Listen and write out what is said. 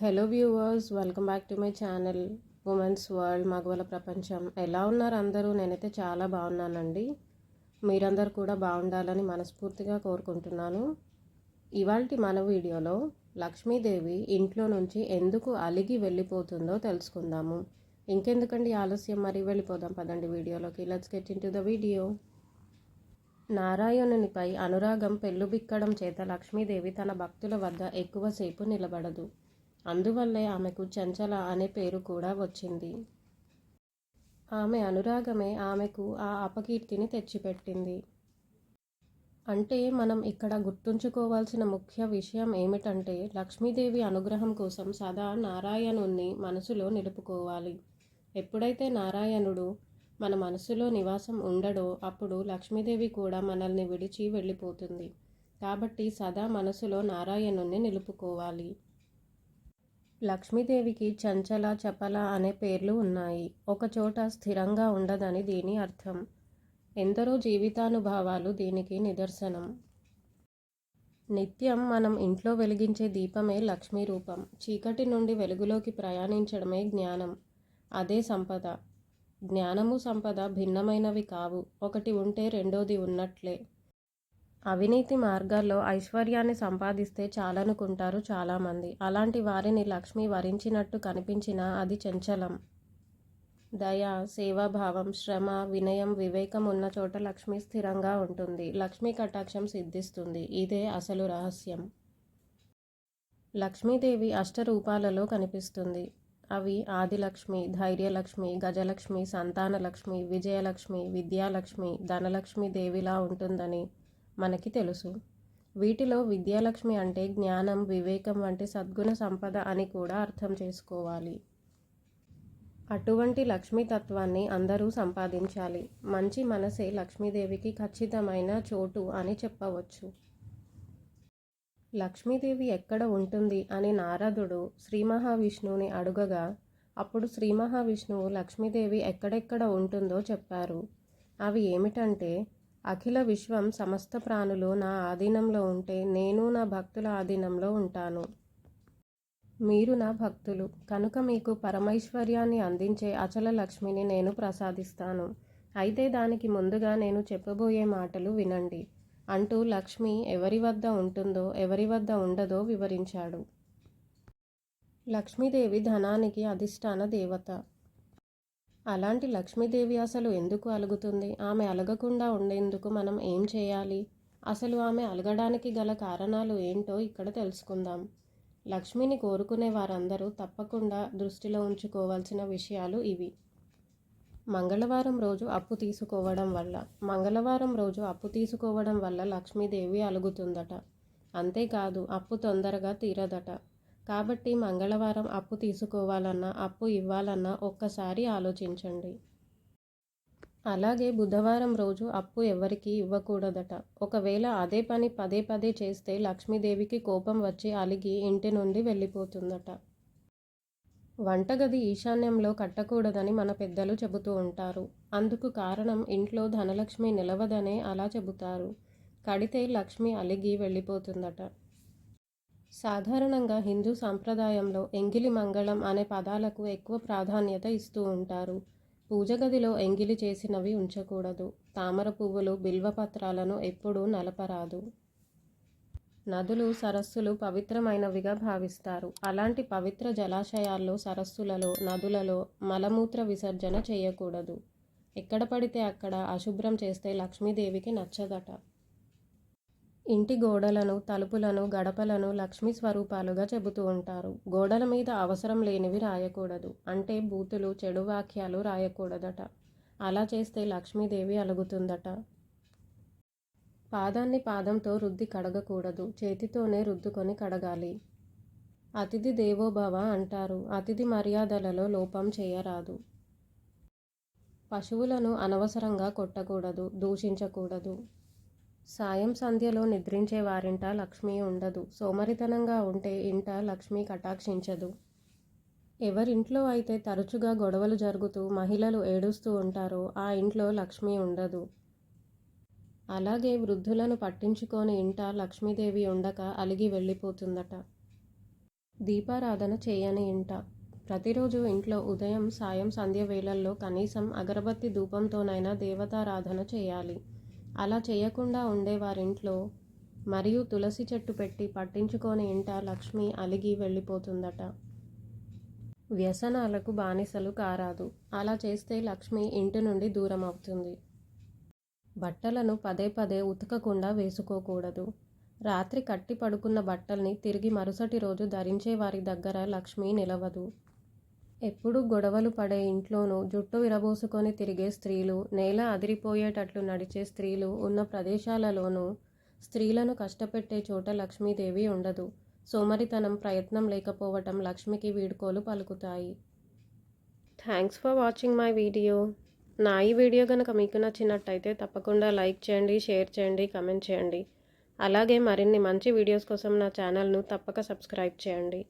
Hello viewers welcome back to my channel women's world మగవల ప్రపంచం ఎలా ఉన్నారు అందరూ? నేనైతే చాలా బాగున్నానండి. మీరందరూ కూడా బాగుండాలని మనస్ఫూర్తిగా కోరుకుంటున్నాను. ఇవాళ మన వీడియోలో లక్ష్మీదేవి ఇంట్లో నుంచి ఎందుకు అలిగి వెళ్ళిపోతుందో తెలుసుకుందాము. ఇంకెందుకండి ఆలస్యం? మరి వెళ్ళిపోదాం పదండి వీడియోలోకి. Let's get into the video నారాయణునిపై అనురాగం పెళ్ళుబిక్కడం చేత లక్ష్మీదేవి తన భక్తుల వద్ద ఎక్కువసేపు నిలబడదు. అందువల్లే ఆమెకు చంచల అనే పేరు కూడా వచ్చింది. ఆమె అనురాగమే ఆమెకు ఆ అపకీర్తిని తెచ్చిపెట్టింది. అంటే మనం ఇక్కడ గుర్తుంచుకోవాల్సిన ముఖ్య విషయం ఏమిటంటే లక్ష్మీదేవి అనుగ్రహం కోసం సదా నారాయణుణ్ణి మనసులో నిలుపుకోవాలి. ఎప్పుడైతే నారాయణుడు మన మనసులో నివాసం ఉండడో అప్పుడు లక్ష్మీదేవి కూడా మనల్ని విడిచి వెళ్ళిపోతుంది. కాబట్టి సదా మనసులో నారాయణుణ్ణి నిలుపుకోవాలి. లక్ష్మీదేవికి చంచల చపల అనే పేర్లు ఉన్నాయి. ఒకచోట స్థిరంగా ఉండదని దీని అర్థం. ఎందరో జీవితానుభవాలు దీనికి నిదర్శనం. నిత్యం మనం ఇంట్లో వెలిగించే దీపమే లక్ష్మీ రూపం. చీకటి నుండి వెలుగులోకి ప్రయాణించడమే జ్ఞానం. అదే సంపద. జ్ఞానము సంపద భిన్నమైనవి కావు. ఒకటి ఉంటే రెండోది ఉన్నట్లే. అవినీతి మార్గాల్లో ఐశ్వర్యాన్ని సంపాదిస్తే చాలనుకుంటారు చాలామంది. అలాంటి వారిని లక్ష్మి వరించినట్టు కనిపించినా అది చంచలం. దయ సేవాభావం శ్రమ వినయం వివేకం ఉన్న చోట లక్ష్మి స్థిరంగా ఉంటుంది. లక్ష్మీ కటాక్షం సిద్ధిస్తుంది. ఇదే అసలు రహస్యం. లక్ష్మీదేవి అష్టరూపాలలో కనిపిస్తుంది. అవి ఆదిలక్ష్మి ధైర్యలక్ష్మి గజలక్ష్మి సంతానలక్ష్మి విజయలక్ష్మి విద్యాలక్ష్మి ధనలక్ష్మి దేవిలా ఉంటుందని మనకి తెలుసు. వీటిలో విద్యాలక్ష్మి అంటే జ్ఞానం వివేకం వంటి సద్గుణ సంపద అని కూడా అర్థం చేసుకోవాలి. అటువంటి లక్ష్మీతత్వాన్ని అందరూ సంపాదించాలి. మంచి మనసే లక్ష్మీదేవికి ఖచ్చితమైన చోటు అని చెప్పవచ్చు. లక్ష్మీదేవి ఎక్కడ ఉంటుంది అని నారదుడు శ్రీ మహావిష్ణువుని అడుగగా అప్పుడు శ్రీ మహావిష్ణువు లక్ష్మీదేవి ఎక్కడెక్కడ ఉంటుందో చెప్పారు. అవి ఏమిటంటే అఖిల విశ్వం సమస్త ప్రాణులు నా ఆధీనంలో ఉంటే నేను నా భక్తుల ఆధీనంలో ఉంటాను. మీరు నా భక్తులు. కనుక మీకు పరమైశ్వర్యాన్ని అందించే అచల లక్ష్మిని నేను ప్రసాదిస్తాను. అయితే దానికి ముందుగా నేను చెప్పబోయే మాటలు వినండి. అంటూ లక్ష్మి ఎవరి వద్ద ఉంటుందో ఎవరి వద్ద ఉండదో వివరించాడు. లక్ష్మీదేవి ధనానికి అధిష్టాన దేవత. అలాంటి లక్ష్మీదేవి అసలు ఎందుకు అలుగుతుంది? ఆమె అలగకుండా ఉండేందుకు మనం ఏం చేయాలి? అసలు ఆమె అలగడానికి గల కారణాలు ఏంటో ఇక్కడ తెలుసుకుందాం. లక్ష్మిని కోరుకునే వారందరూ తప్పకుండా దృష్టిలో ఉంచుకోవాల్సిన విషయాలు ఇవి. మంగళవారం రోజు అప్పు తీసుకోవడం వల్ల మంగళవారం రోజు అప్పు తీసుకోవడం వల్ల లక్ష్మీదేవి అలుగుతుందట. అంతేకాదు అప్పు తొందరగా తీరదట. కాబట్టి మంగళవారం అప్పు తీసుకోవాలన్నా అప్పు ఇవ్వాలన్నా ఒక్కసారి ఆలోచించండి. అలాగే బుధవారం రోజు అప్పు ఎవరికి ఇవ్వకూడదట. ఒకవేళ అదే పని పదే పదే చేస్తే లక్ష్మీదేవికి కోపం వచ్చి అలిగి ఇంటి నుండి వెళ్ళిపోతుందట. వంటగది ఈశాన్యంలో కట్టకూడదని మన పెద్దలు చెబుతూ ఉంటారు. అందుకు కారణం ఇంట్లో ధనలక్ష్మి నిలవదనే అలా చెబుతారు. కడితే లక్ష్మి అలిగి వెళ్ళిపోతుందట. సాధారణంగా హిందూ సాంప్రదాయంలో ఎంగిలి మంగళం అనే పదాలకు ఎక్కువ ప్రాధాన్యత ఇస్తూ ఉంటారు. పూజ గదిలో ఎంగిలి చేసినవి ఉంచకూడదు. తామర పువ్వులు బిల్వపత్రాలను ఎప్పుడూ నలపరాదు. నదులు సరస్సులు పవిత్రమైనవిగా భావిస్తారు. అలాంటి పవిత్ర జలాశయాల్లో సరస్సులలో నదులలో మలమూత్ర విసర్జన చేయకూడదు. ఎక్కడ పడితే అక్కడ అశుభ్రం చేస్తే లక్ష్మీదేవికి నచ్చదట. ఇంటి గోడలను తలుపులను గడపలను లక్ష్మీ స్వరూపాలుగా చెబుతూ ఉంటారు. గోడల మీద అవసరం లేనివి రాయకూడదు. అంటే బూతులు చెడు వాక్యాలు రాయకూడదట. అలా చేస్తే లక్ష్మీదేవి అలుగుతుందట. పాదాన్ని పాదంతో రుద్ది కడగకూడదు. చేతితోనే రుద్దుకొని కడగాలి. అతిథి దేవోభవ అంటారు. అతిథి మర్యాదలలో లోపం చేయరాదు. పశువులను అనవసరంగా కొట్టకూడదు. దూషించకూడదు. సాయం సంధ్యలో నిద్రించే వారింట లక్ష్మి ఉండదు. సోమరితనంగా ఉంటే ఇంట లక్ష్మి కటాక్షించదు. ఎవరింట్లో అయితే తరచుగా గొడవలు జరుగుతూ మహిళలు ఏడుస్తూ ఉంటారో ఆ ఇంట్లో లక్ష్మి ఉండదు. అలాగే వృద్ధులను పట్టించుకొని ఇంట లక్ష్మీదేవి ఉండక అలిగి వెళ్ళిపోతుందట. దీపారాధన చేయని ఇంట. ప్రతిరోజు ఇంట్లో ఉదయం సాయం సంధ్య వేళల్లో కనీసం అగరబత్తి ధూపంతోనైనా దేవతారాధన చేయాలి. అలా చేయకుండా ఉండేవారింట్లో మరియు తులసి చెట్టు పెట్టి పట్టించుకొని ఇంట లక్ష్మి అలిగి వెళ్ళిపోతుందట. వ్యసనాలకు బానిసలు కారాదు. అలా చేస్తే లక్ష్మి ఇంటి నుండి దూరం అవుతుంది బట్టలను పదే పదే ఉతకకుండా వేసుకోకూడదు. రాత్రి కట్టి పడుకున్న బట్టల్ని తిరిగి మరుసటి రోజు ధరించే వారి దగ్గర లక్ష్మి నిలవదు. ఎప్పుడు గొడవలు పడే ఇంట్లోనూ జుట్టు విరబోసుకొని తిరిగే స్త్రీలు నేల అదిరిపోయేటట్లు నడిచే స్త్రీలు ఉన్న ప్రదేశాలలోనూ స్త్రీలను కష్టపెట్టే చోట లక్ష్మీదేవి ఉండదు. సోమరితనం ప్రయత్నం లేకపోవటం లక్ష్మికి వీడ్కోలు పలుకుతాయి. Thanks for watching my video. నా ఈ వీడియో కనుక మీకు నచ్చినట్టయితే తప్పకుండా లైక్ చేయండి షేర్ చేయండి కమెంట్ చేయండి. అలాగే మరిన్ని మంచి వీడియోస్ కోసం నా ఛానల్ను తప్పక సబ్స్క్రైబ్ చేయండి.